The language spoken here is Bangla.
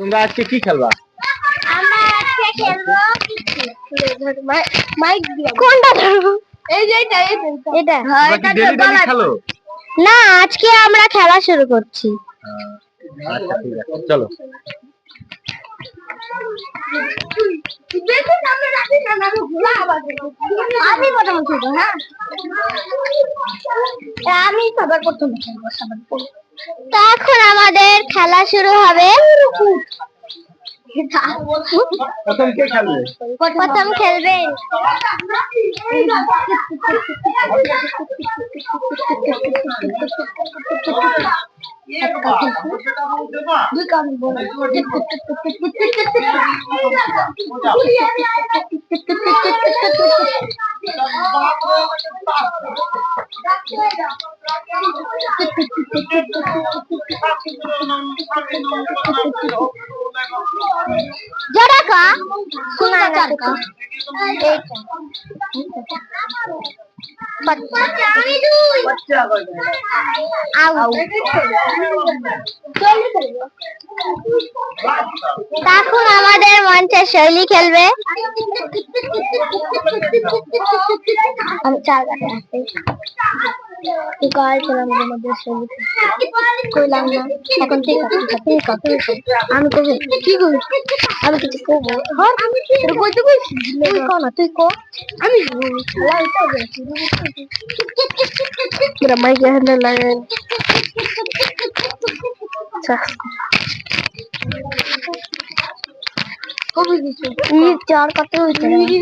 তোমরা আজকে কি খেলবা? আমরা আজকে খেলব মাইক কোনটা ধরবো? এই যে এটা। এটা তোমরা ডেলি ডেলি খেলো? না আজকে আমরা খেলা শুরু করছি। আচ্ছা ঠিক আছে চলো। আমি প্রথম ছিল হ্যাঁ। আমি সবার প্রথম সবার এখন আমাদের খেলা শুরু হবে। প্রথম কে খেলবে প্রথম খেলবেন দুই কারণ জড়াকা শোনা চারকা আমি দুই তখন আমাদের মঞ্চে শৈলী খেলবে। আমি চার কাছে আসতে গায়ে ছিলাম আমাদের মধ্যে শৈলী কইলাম না। আমি কি গেছি কিছু ই চার কত হইছে কি